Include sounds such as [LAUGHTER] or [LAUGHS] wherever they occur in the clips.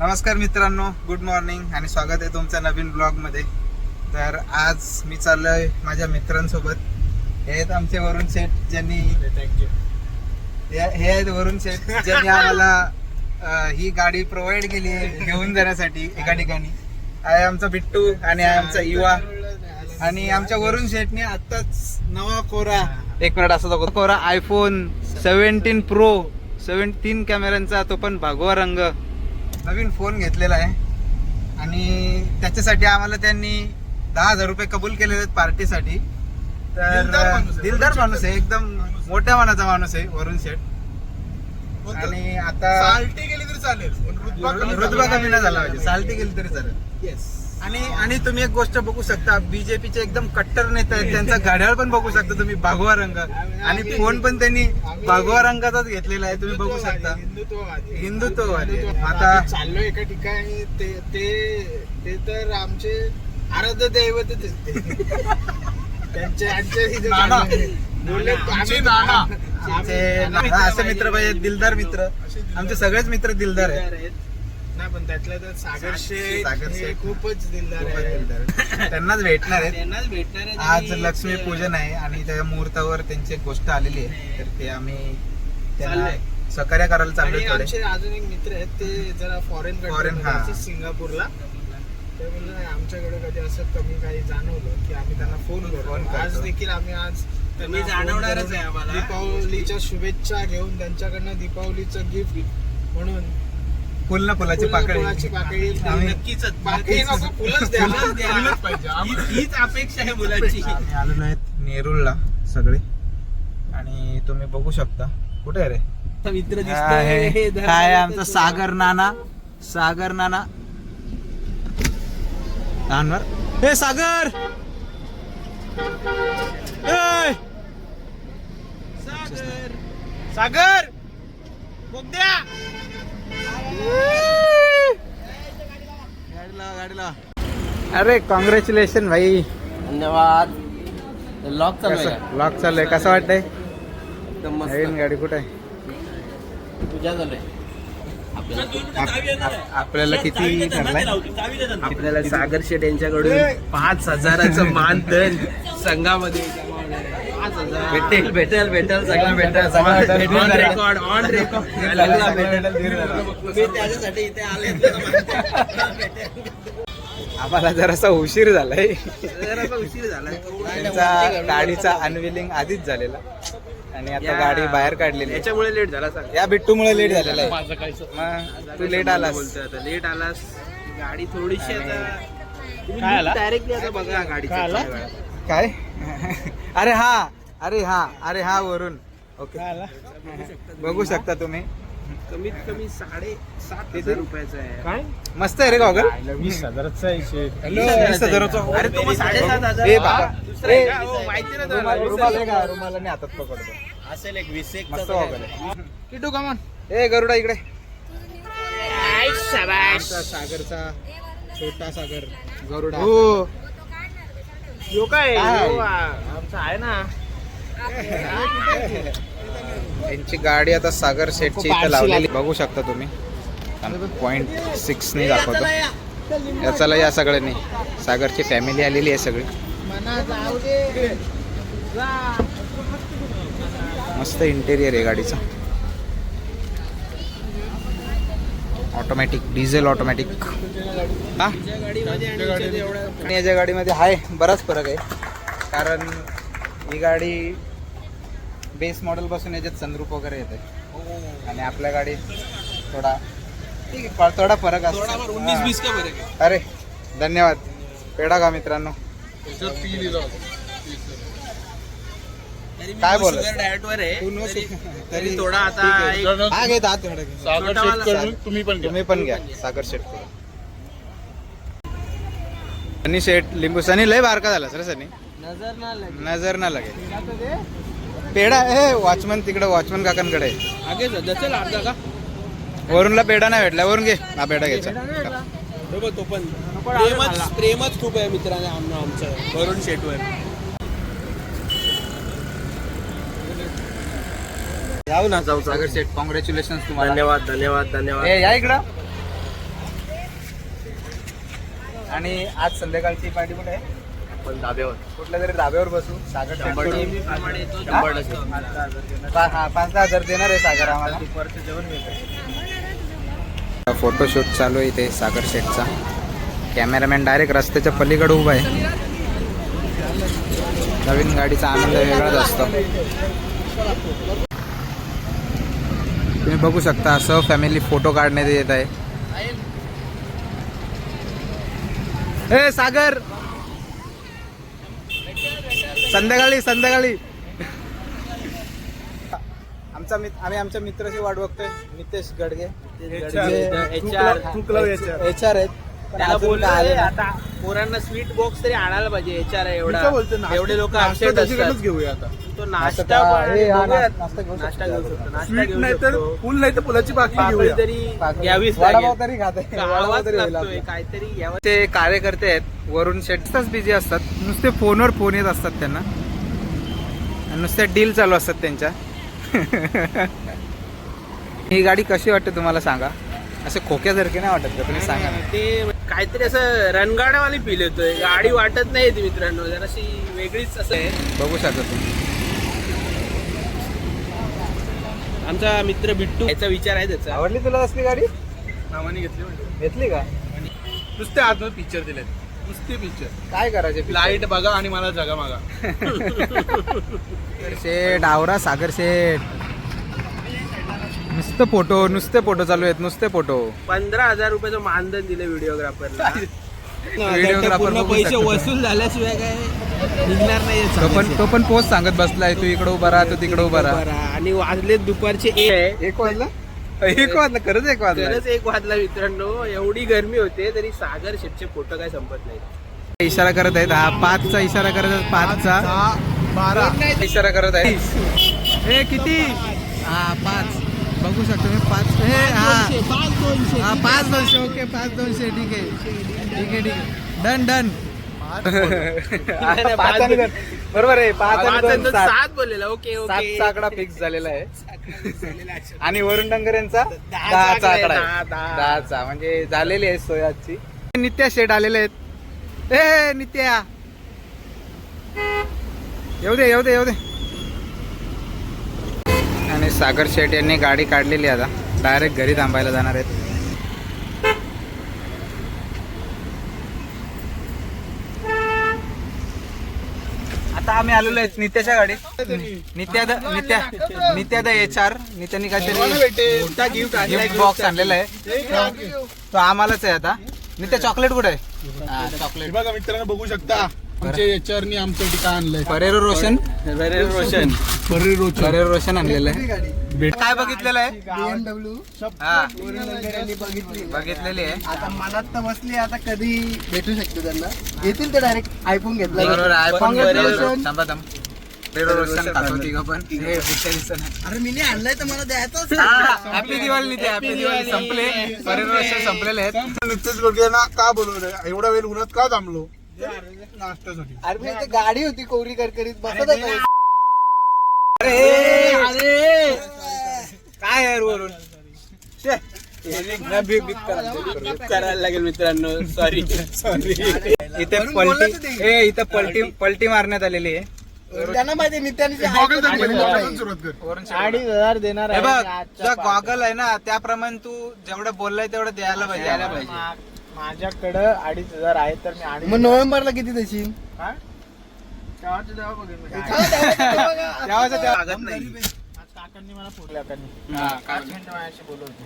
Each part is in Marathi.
नमस्कार मित्रांनो गुड मॉर्निंग आणि स्वागत आहे तुमच्या नवीन ब्लॉगमध्ये तर आज मी चाललोय माझ्या मित्रांसोबत. हे आहेत आमचे वरुण शेठ ज्यांनी थँक्यू हे हे आहेत वरुण शेठ ज्यांनी आम्हाला ही गाडी प्रोव्हाइड केली आहे घेऊन जाण्यासाठी एका ठिकाणी. आहे आमचा बिट्टू आणि आहे आमचा युवा. आणि आमच्या वरुण शेठने आताच नवा कोरा. एक मिनिट असा दाखवतो. कोरा आयफोन सेव्हन्टीन प्रो सेव्हन्टीन कॅमेऱ्यांचा तो पण भगवा रंग. नवीन फोन घेतलेला आहे. आणि त्याच्यासाठी आम्हाला त्यांनी दहा हजार रुपये कबूल केलेले आहेत पार्टीसाठी. तर दिलदार माणूस आहे. एकदम मोठ्या मनाचा माणूस आहे वरुण शेठ आणि आता साल्टी गेली तरी चालेल. रुतबा कमी झाला. कमी नाही झाला पाहिजे. चालती गेली तरी चालेल. Yes. आणि आणि तुम्ही एक गोष्ट बघू शकता बीजेपीचे एकदम कट्टर नेते आहेत त्यांचा घड्याळ पण बघू शकता तुम्ही भगवा रंग आणि फोन पण त्यांनी भगवा रंगाचाच घेतलेला आहे तुम्ही बघू शकता हिंदुत्ववादी हिंदुत्ववादी. आता- चाललोय एका ठिकाणी ते ते ते तर आमचे आराध्य दैवतच आहेत ते. त्यांचे आमचे इथे नाना. चाललोय. बोलले, आमचे आम्ही- नाना. आम्ही- आमचे आम्ही- नाना असे मित्र पाहिजे दिलदार मित्र आमचे सगळेच मित्र दिलदार आहेत नाही पण त्यातल्या त्यात सागर शेठ सागर हे शेठ. खूपच दिलदार आहे. [LAUGHS] त्यांनाच भेटणार आहेत त्यांनाच भेटणार आहे आज आणि लक्ष्मी ते- पूजन आहे आणि त्या मुहूर्तावर त्यांची एक गोष्ट आलेली आहे तर ते आम्ही त्यांना चाललंय. सहकार्य करायला आणि चाललोय थोडे आमचे अजून एक मित्र आहेत ते जरा फॉरेन Foreign, हा. सिंगापूरला ते "नाही, आमच्याकडे कधी असं कमी काही जाणवलं की आम्ही त्यांना फोन करू करतो. आज देखील आम्ही आज त्यांना मी जाणवणारच करून आहे आम्हाला. दीपावलीच्या शुभेच्छा घेऊन त्यांच्याकडनं दीपावलीचं गिफ्ट म्हणून फुल ना फुलाची पाकळी फुलाची पाकळी. आम्ही- नक्कीच पाकळी नको फुलंच द्या. फुलंच द्या. फुलंच पाहिजे. हीच- हीच अपेक्षा आहे मुलांची. आम्ही आलेलो आहेत नेरूळला सगळे. आणि तुम्ही बघू शकता. कुठे आहे रे? मित्र हा आहे आमचा? सागर नाना. सागर नाना. लहानवर हे सागर! ए! सागर. सागर! बोगद्या! अरे कॉंग्रॅच्युलेशन भाई. धन्यवाद. लॉक चालू आहे कसं? लॉक चाललंय कसं वाटतंय? एकदम नवीन मस्त गाडी कुठे आहे? तुझ्या चालू आहे. आपल्याला किती ठरलाय? आपल्याला सागर शेठ यांच्याकडून पाच हजाराचं मानधन [LAUGHS] संघामध्ये. भेटेल भेटेल भेटेल सगळं भेटेल सगळं भेटेल. ऑन रेकॉर्ड ऑन रेकॉर्ड मी त्याच्यासाठी इथे आले आम्हाला जरासा उशीर झालाय. जरासा उशीर झाला त्यांचा गाडीचा अनविलिंग आधीच झालेला. आणि आता गाडी बाहेर काढलेली. आहे. याच्यामुळे लेट झाला सांग या बिट्टूमुळे लेट झालेला आहे. तू लेट आलास? बोलतोय आता? लेट आलास. गाडी थोडीशी आता काय आला? डायरेक्टली आता बघा गाडी? काय? [LAUGHS] अरे हा. अरे हा अरे हा वरून. ओके बघू शकता तुम्ही. कमीत कमी साडे सात हजार रुपयाचा आहे. काय? मस्त आहे रे गॉगल. वीस हजाराचा वीस हजाराचा. अरे तो मग साडेसात हजार. ए बाबा. दुसरा आहे का? हो, माहिती ना रुमाल तुला. रुमाल आहे. का रुमालाने हातात पकडतो. असेल एक वीस एक मस्त गॉगल आहे. किटू कमन ए गरुडा इकडे. आमचा सागरचा छोटा सागर गरुडा. हो. यो काय? काय? यो, आ, आमचा आहे ना. यांची गाडी आता सागर सेटची इथं लावलेली. बघू शकता तुम्ही. पॉईंट सिक्स ने दाखवतो. या चला या सगळ्यांनी. सागरची फॅमिली आलेली आहे सगळी. मस्त इंटेरियर आहे गाडीचं. ऑटोमॅटिक डिझेल ऑटोमॅटिक हा? याच्या गाडीमध्ये आहे बराच फरक आहे. कारण ही गाडी बेस मॉडेल पासून याच्यात सनरूप वगैरे येते. आणि आपल्या गाडीत थोडा ठीक आहे थोडा फरक असतो. उन्नीस हा. वीस का फरक आहे? अरे धन्यवाद. पेढा का मित्रांनो. काय diet वर आहे. तरी- थोडा आता हा घेत. सागर तुम्ही पण तुम्ही पण घ्या. सागर शेट सनी शेट लिंबू सनी लय बारका झाला सर सनी. नजर ना लगे. नजर ना लगे. पेढा ए वॉचमन तिकडे वॉचमन काकांकडे. आहे. आगे जा चल अर्धा का? वरूनला पेढा नाही भेटला वरून घे. हा पेढा घ्यायचा तो पण. तो पण प्रेमच प्रेमच खूप आहे मित्राने आमनं आमचं. वरुण शेटवर. जाऊ ना जाऊ सागर शेट कॉंग्रॅच्युलेशन तुम्हाला. धन्यवाद धन्यवाद धन्यवाद. ए या इकडं. आणि आज संध्याकाळची पार्टी कुठे आहे? आपण धाब्यावर. कुठल्या तरी धाब्यावर बसू सागर शंभर. हा? शंभर टक्के. हा पाच दहा हजार देणार आहे सागर आम्हाला. दुपारचं जेवण मिळतं फोटोशूट चालू आहे इथे सागर शेटचा. कॅमेरामॅन डायरेक्ट रस्त्याच्या पलीकडे उभा आहे. नवीन गाडीचा आनंद वेगळाच असतो. तुम्ही बघू शकता सह फॅमिली फोटो काढण्यात येत आहे. ए सागर! संध्याकाळी संध्याकाळी आमचा मित्र आम्ही आमच्या मित्राची वाट बघतोय नितेश गडगे. एच आर आहेत त्याला बोललो. आता पोरांना स्वीट बॉक्स तरी आणायला पाहिजे एचआर एवढा. एवढे लोक अपसेट असतात. घेऊया आता. तो नाश्ता नाश्ता का- पण हे, हा, बघूयात. नाश्ता घेऊ शकतो. नाश्ता घेऊ शकतो. नाश्ता स्वीट घेऊ नाही तर शकतो. फुल नाही तर फुलाची बाकी पापडी घेऊया. तरी घ्यावीच वडापाव लागेल. तरी खात. आहे. वडापाव गावात तरी होईल लागतोय. आपला. काहीतरी ते कार्यकर्ते आहेत वरून शेटच बिझी असतात. नुसते फोनवर फोन येत असतात त्यांना. आणि नुसत्या डील चालू असतात त्यांच्या. [LAUGHS] ही गाडी कशी वाटते तुम्हाला सांगा? असे खोक्यासारखे नाही वाटत का? तुम्ही सांगा ना. ते काहीतरी असं रणगाड्यावाली फील येतोय. गाडी वाटत नाही ती मित्रांनो. जराशी वेगळीच असं आहे. बघू शकता तुम्ही. आमचा मित्र बिट्टू. याचा विचार आहे त्याचा. आवडली तुला असली गाडी? नावाने घेतली म्हणजे घेतली का? नुसते आतमध्ये पिक्चर दिलेत. नुसते पिक्चर काय करायचे लाइट बघा आणि मला जगा मागा. [LAUGHS] सागर शेठ आवरा सागर शेठ. नुसतं फोटो नुसते फोटो चालू आहेत नुसते फोटो. पंधरा हजार रुपयाचं मानधन दिलं व्हिडिओग्राफरला [LAUGHS] पूर्ण बघू पैसे शकतो. वसूल झाल्याशिवाय काय निघणार नाही तो पण तो पण पोस्ट सांगत बसलाय तू इकडे उभा राहा तू तिकडे उभा राहा. आणि वाजले दुपारचे एक. आहे एक वाजला? एक वाजला खरंच एक वाजला. खरंच एक वाजला मित्रांनो. एवढी गरमी होते तरी सागर शेटचे फोटो काय संपत नाही इशारा करत आहेत हा पाचचा इशारा करत आहेत पाचचा बारा. इशारा करत आहेत. [LAUGHS] हे किती? हा पाच. बघू शकतो मी पाच हे हा. हा पाच दोनशे ओके पाच दोनशे ठीक आहे. ठीक आहे ठीक आहे. Done done. बरोबर आहे पाच सात. सात बोललेला ओके ओके. सातचा आकडा फिक्स झालेला आहे आणि वरुण डंगर यांचा दहाचा आकडा दहा, आहे. दहा. दहाचा म्हणजे झालेली आहे सोय आजची नित्या शेट आलेले आहेत. ए नित्या. येऊ दे येऊ दे येऊ दे. आणि सागर शेट यांनी गाडी काढलेली आहे आता. डायरेक्ट घरी थांबायला जाणार आहेत. आता आम्ही आलेलो आहेत नित्याच्या गाडीत Nitya Nitya Nitya the H R नित्याने काहीतरी गिफ्ट बॉक्स आणलेला आहे. तो आम्हालाच आहे आता. नित्या चॉकलेट कुठे आहे? चॉकलेट बघा मित्रांनो बघू शकता. आमच्या याच्यावरनी आमचं ठिकाण आणलंय? फरेरो रोशन रोशन फरेरोचं. फरेरो रोशन आणलेलं आहे. काय बघितलेलं आहे? हा. बघितली. बघितलेली आहे. आता मनात तर बसली आता कधी भेटू शकतो त्यांना. येतील ते डायरेक्ट आयफोन घेतला. बरोबर आयफोन Congratulations. थांबा थांब. फरेरो रोशन खातो तिघं पण. हे बिचारी दिसत नाही. अरे मी आणलाय तर मला द्यायचाच. हॅपी दिवाळी हॅपी दिवाळी संपले. फरेरो रोशन संपलेले आहेत. नुकतेच ना का बोलवलं एवढा वेळ उन्हात का थांबलो? अरे मी ते गाडी होती कोरी करकरीत. बसत अरे. काय यार वरून शे. नाही, बीप- बीप करा. करायला लागेल. मित्रांनो. सॉरी सॉरी इथे वरून बोलला तर पलटी ते. ए इथे पलटी पलटी मारण्यात आलेली आहे. त्यांना माहिती नित्याने वरून अडीच हजार देणार हे बघ तुझा गॉगल आहे ना त्याप्रमाणे तू जेवढं बोललाय तेवढं द्यायला पाहिजे. द्यायला पाहिजे. माझ्याकडं अडीच हजार आहेत तर मी आणि मग नोव्हेंबरला किती देशील? तेव्हाचं तेव्हा लागत नाही. काकांनी मला फोडल्या काकांनी. हा, काय- माझ्याशी बोलवते.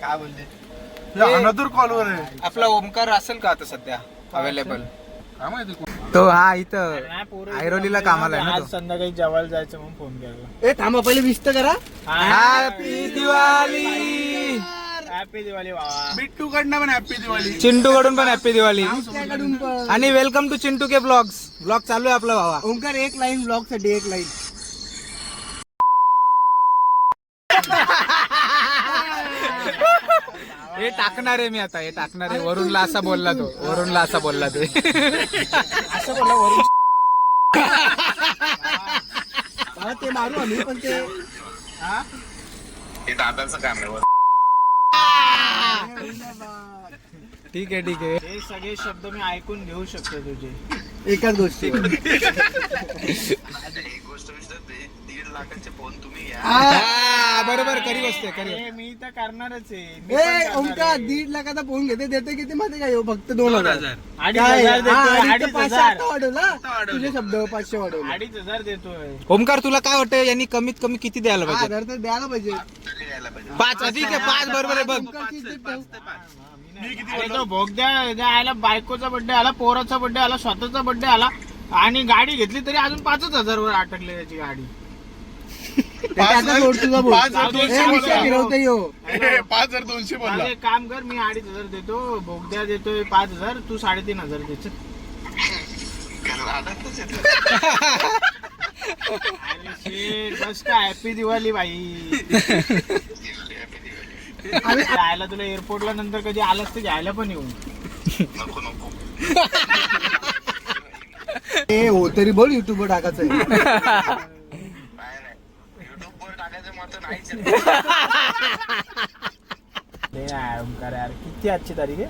काय बोलते अनदर कॉलवर आहे. आपला ओमकार असेल का आता सध्या? अवेलेबल काय माहिती तो हा इथं ऐरोलीला कामाला आहे ना आज तो. संध्याकाळी जेवायला जायचं म्हणून फोन केला. ए थांबा पहिले विस्त करा. हॅपी दिवाळी हॅपी दिवाळी बाबा बिट्टू कडनं पण हॅपी दिवाळी चिंटू कडून पण हॅपी दिवाळी आणि वेलकम टू चिंटू के ब्लॉग्स ब्लॉग चालू आहे आपला भावा ओंकार एक लाईन ब्लॉगसाठी एक लाईन [LAUGHS] हे टाकणार आहे मी आता हे टाकणार आहे. वरुणला असा बोलला तो. वरुणला असा बोलला ते. असं बोला वरून मला ते मारू आम्ही पण ते. ठीक आहे ठीक आहे. हे सगळे शब्द मी ऐकून घेऊ शकतो तुझे. एकाच गोष्टी [LAUGHS] बरोबर आहे खरी हे मी तर करणारच आहे. मी ए करणार आहे. दीड लाखाचा फोन घेते देते किती माहिती का ह्यो? फक्त दोन हजार. अडीच काय? हजार हा, देतोय अडीच अडीच पाचशे हजार. आता वाढवला. तुझे शब्द पाचशे वाढवले. अडीच हजार देतोय. ओमकार तुला काय वाटतं यांनी कमीत कमी किती द्यायला हा, पाहिजे? हजार तर द्यायला पाहिजे. पाच ठीक आहे पाच बरोबर आहे बघ. ओमकारची इज्जत ठेव. अरे तो भोग द्या द्या आला बायकोचा बर्थडे आला पोराचा बर्थडे आला स्वतःचा बर्थडे आला. आणि गाडी घेतली तरी अजून पाचच हजार वर अटकले त्याची गाडी. ते आता सोड तुझा बोल. पाच हजार ए, दोनशे विषय. पाच हजार दोनशे माझं एक काम कर मी अडीच हजार देतो बोगद्या देतोय पाच हजार तू साडेतीन हजार अरे शेट, बस का हॅपी दिवाळी बाई. जायला तुला एअरपोर्टला नंतर कधी आलास तर घ्यायला पण येऊ. ए हो तरी बोल युट्यूब वर टाकायचं आहे यार. किती आजची तारीख आहे?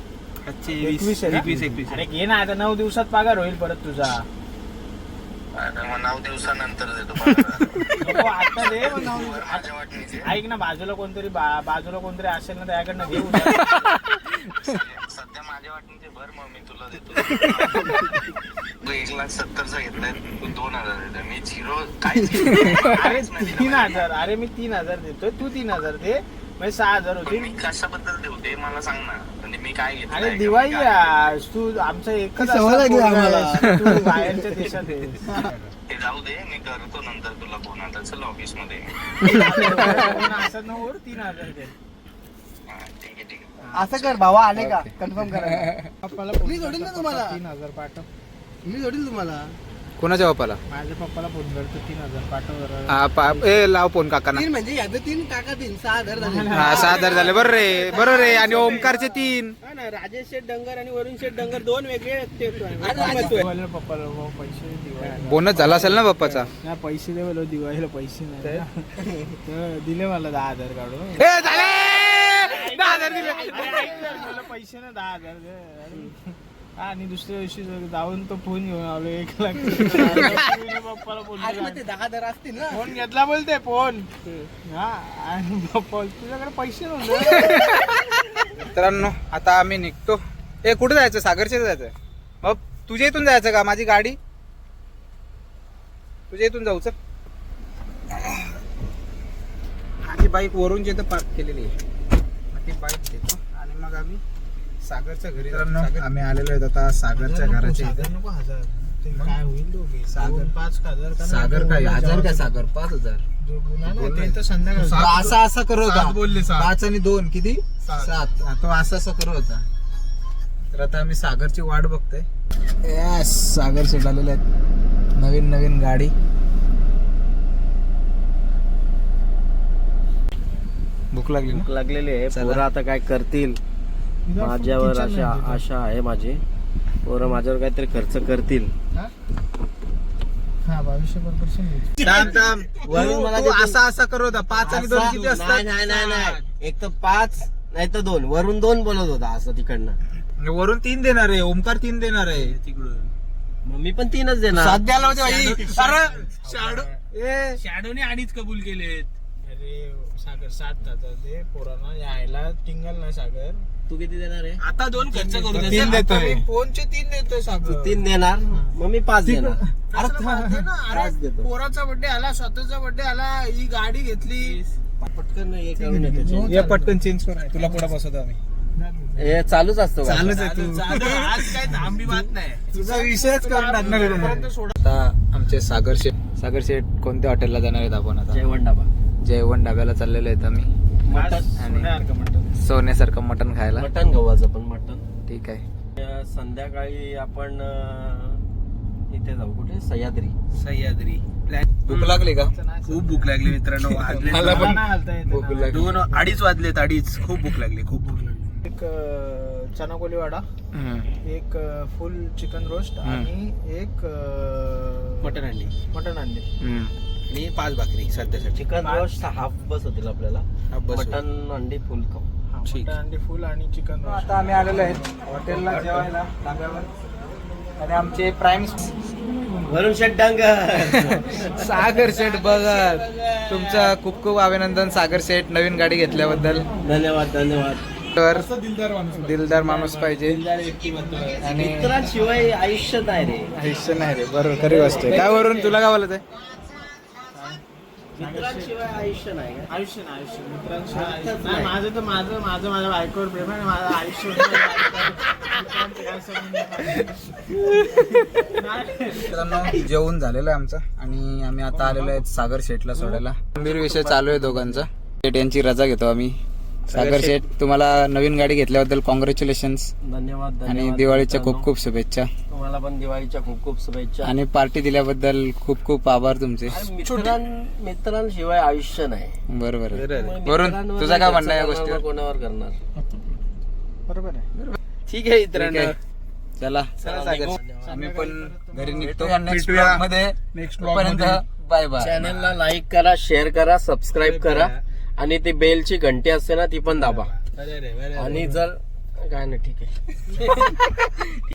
आजची एकवीस आहे ना? एकवीस एकवीस. अरे घे ना आता नऊ दिवसात पगार होईल परत तुझा. नऊ दिवसानंतर देतो. [LAUGHS] नको आता दे मग नऊ दिवस- माझ्या वाटणीचे. ऐक ना बाजूला कोणतरी बा- बाजूला कोणतरी असेल ना त्याकडनं घेऊ [LAUGHS] माझ्या वाटणीचे भर मग मी तुला देतो. [LAUGHS] तू एक लाख सत्तरचा घेतलाय तू दोन हजार देतो मी झिरो काय अरे [LAUGHS] तीन हजार. अरे मी तीन हजार देतोय तू तीन हजार दे. म्हणजे सहा हजार होतील. मी कशाबद्दल देऊ ते मला सांग ना. म्हणजे मी काय घेतलंय अरे? दिवाळी. तू आमचं एकच ती सवय असा लागली पोरगा आम्हाला. आहेस. तू बाहेरच्या देशात आहेस. ते जाऊ दे मी करतो नंतर तुला फोन. आता चल ऑफिसमध्ये. [LAUGHS] असं नको बरं, तीन हजार दे हा, ठीक आहे ठीक आहे असं कर भावा आले का? कन्फर्म करा. [LAUGHS] पप्पाला मी सोडील ना तुम्हाला. तीन हजार पाठव. मी जोडील तुम्हाला? कोणाच्या बापाला माझ्या पप्पाला फोन करतो तीन हजार पाठव जरा. हा, पा- ए लाव फोन काकांना. तीन म्हणजे याचं तीन काका तीन सहा हजार झाले. हा सहा हजार झाले. बरं रे बरं रे आणि ओमकारचे तीन. राजेश शेठ डंगर आणि वरुण शेठ डंगर दोन वेगळे दिवाळीला पप्पाला पैसे दे दिवाळीला. बोनस झाला असेल ना बाप्पाचा? नाही पैसे दे दिवाळीला पैसे नाही. ना. तर दिले मला दहा हजार काढून ए झाले! हजार दिले. पैसे ना दहा हजार आणि दुसऱ्या दिवशी जाऊन तो फोन घेऊन आलो एक लाख. [LAUGHS] पप्पाला फोन अरे मग केला. ते दहा हजार असतील ना? फोन घेतला बोलते फोन हा आणि पप्पा तुझ्याकडे पैसे नव्हते. मित्रांनो आता आम्ही निघतो. ए कुठे जायचं? सागरचे जायचं मग तुझ्या इथून जायचं का? माझी गाडी? तुझ्या इथून जाऊ चल. माझी बाईक वरून इथं पार्क केलेली आहे. ती आणि मग आम्ही सागरच्या घरी. आम्ही आलेलो आहेत आता सागरच्या घराच्या इथे. नको हजार. ते काय होईल दोघे? सागर- पाच हजार का सागर काय? हजार काय सागर? पाच हजार. असा असा होता बोलले पाच आणि दोन किती? सात. तो असं असं करत होता तर आता आम्ही सागरची वाट बघतोय. सागर सेट आलेले आहेत. नवीन नवीन गाडी. भूक लागली भूक लागलेली आहे. चला. पोरं आता काय करतील? माझ्यावर अशा आशा आहे माझी. पोरं माझ्यावर काहीतरी खर्च करतील. हा? बावीसशे पर्सेंट थांब थांब. वरून मला तू देतो. असा असा करत होता. पाच आणि दोन किती असतात? नाही नाही नाही एक तर पाच नाही तर दोन. वरून दोन बोलत होता असं तिकडनं. वरून तीन देणार आहे. ओमकार तीन देणार आहे. तिकडून. मग मी पण तीनच देणार. सात द्यायला होते बाई. अरे शाडू ए. शॅडोने अडीच कबूल केलेत. अरे सागर सात हजार दे पोरांना यायला टिंगल नाही सागर. तू किती देणार आहे? आता दोन खर्च करू तीन मी फोनचे तीन देतोय सागर. तीन देणार मग मी पाच देणार. [LAUGHS] अरे दे ना, पाच अरे देतो. पोराचा बर्थडे आला स्वतःचा बर्थडे आला ही गाडी घेतली. पटकन हे करून येतो ये पटकन चेंज कर. तुला पुढे बसवतो आम्ही. हे चालूच असतं का? चालूच आहे तू. आज काय थांबी [LAUGHS] बात नाही. तुझा विषयच करून टाकणार आहे तुम्ही. आता आमचे सागर शेठ सागर शेठ कोणत्या हॉटेलला जाणार आहेत आपण आता? जेवण डाबा जेवण डाब्याला चाललेलो आहेत आम्ही. मटन आणि सोन्यासारखं मटण. खायला. मटन गव्हाचं पण मटन ठीक आहे. संध्याकाळी आपण इथे जाऊ. कुठे? सह्याद्री. सह्याद्री. भूक लागली का? खूप भूक लागली मित्रांनो [LAUGHS] मला पण भूक ना. लागली. दोन अडीच वाजलेत अडीच. खूप भूक लागली खूप भूक लागली. एक अं, चना कोली वाडा. एक फुल चिकन रोस्ट. आणि एक मटन अंडी मटन अंडी. आणि पाच भाकरी सध्यासाठी चिकन रोस्ट हाफ बस होतील आपल्याला. बस होईल. मटन अंडी फुल खाऊ हा, ठीक. मटण अंडी फुल आणि चिकन आता आम्ही आलेलो आहेत हॉटेलला जेवायला धाब्यावर आणि आमचे प्राईम वरून शेट डांगर. सागर सेठ बघत. तुमचं खूप खूप अभिनंदन सागर सेठ नवीन गाडी घेतल्याबद्दल. धन्यवाद धन्यवाद. तर दिलदार माणूस पाहिजे. आणि मित्रांशिवाय आयुष्य नाही रे. आयुष्य नाही रे बरोबर खरी गोष्ट आहे. काय वरून तुला काय बोलत आहे मित्रांशिवाय आयुष्य नाही का? आयुष्य ना आयुष्य मित्रांशिवाय आयुष्य. नाही, माझं तर माझं माझं माझ्या बायकोवर प्रेम आहे आणि माझं आयुष्य. मित्रांनो जेवण झालेलं आहे आमचं आणि आम्ही आता आलेलो आहेत सागर शेठला सोडायला गंभीर विषय चालू आहे दोघांचा शेठ यांची रजा घेतो आम्ही सागर शेठ तुम्हाला नवीन गाडी घेतल्याबद्दल कॉंग्रॅच्युलेशन धन्यवाद आणि दिवाळीच्या खूप. खूप शुभेच्छा तुम्हाला पण दिवाळीच्या खूप खूप शुभेच्छा. आणि पार्टी दिल्याबद्दल खूप खूप आभार तुमचे. आणि मित्रां मित्रांशिवाय आयुष्य नाही. बरोबर आहे. वरून मित्रांवर तुझं काय म्हणणं आहे या खर्च करणार, गोष्टीवर? कोणावर करणार? बरोबर आहे. ठीक आहे ठीक मित्रांनो आहे. चला. सागर. आम्ही पण घरी निघतो नेक्स्टमध्ये नेक्स्ट तोपर्यंत बाय बाय चॅनलला लाईक करा शेअर करा सबस्क्राईब करा. आणि ती बेलची घंटी असते ना ती पण दाबा. आणि जर काय नाही ठीक आहे. [LAUGHS]